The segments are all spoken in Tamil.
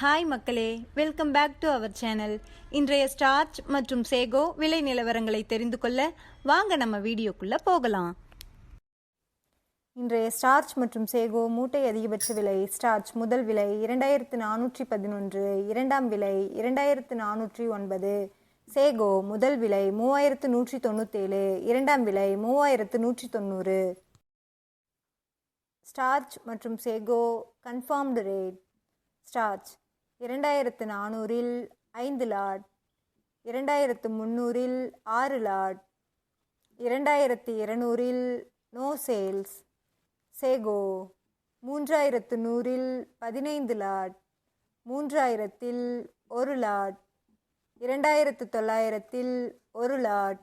ஹாய் மக்களே. Welcome back to our channel இன்றைய ஸ்டார்ச் மற்றும் சேகோ விலை நிலவரங்களை தெரிந்து கொள்ள வாங்க நம்ம வீடியோக்குள்ளே போகலாம். இன்றைய ஸ்டார்ச் மற்றும் சேகோ மூட்டை அதிகபட்ச விலை ஸ்டார்ச் முதல் விலை இரண்டாயிரத்து நானூற்றி பதினொன்று இரண்டாம் விலை இரண்டாயிரத்து நானூற்றி ஒன்பது சேகோ முதல் விலை மூவாயிரத்து நூற்றி தொண்ணூத்தேழு இரண்டாம் விலை மூவாயிரத்து நூற்றி தொண்ணூறு. ஸ்டார்ச் மற்றும் சேகோ கன்ஃபார்ம்டு ரேட் ஸ்டார்ச் இரண்டாயிரத்து நானூறில் ஐந்து லாட் இரண்டாயிரத்து முந்நூறில் ஆறு லாட் இரண்டாயிரத்து இருநூறில் நோ சேல்ஸ் சேகோ மூன்றாயிரத்து நூறில் பதினைந்து லாட் மூன்றாயிரத்தில் ஒரு லாட் இரண்டாயிரத்து தொள்ளாயிரத்தில் ஒரு லாட்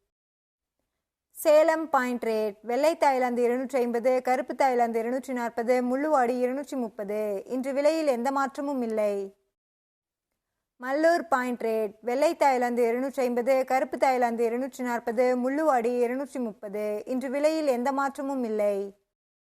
சேலம் பாயிண்ட் ரேட் வெள்ளை தாய்லாந்து இருநூற்றி ஐம்பது கருப்பு தாய்லாந்து இருநூற்றி நாற்பது முள்ளுவாடி இருநூற்றி முப்பது. இன்று விலையில் எந்த மாற்றமும் இல்லை. மல்லூர் பாயிண்ட் ரேட் வெள்ளை தாய்லாந்து இருநூற்றி ஐம்பது கருப்பு தாய்லாந்து இருநூற்றி நாற்பது முள்ளுவாடி இருநூற்றி முப்பது. இன்று விலையில் எந்த மாற்றமும் இல்லை.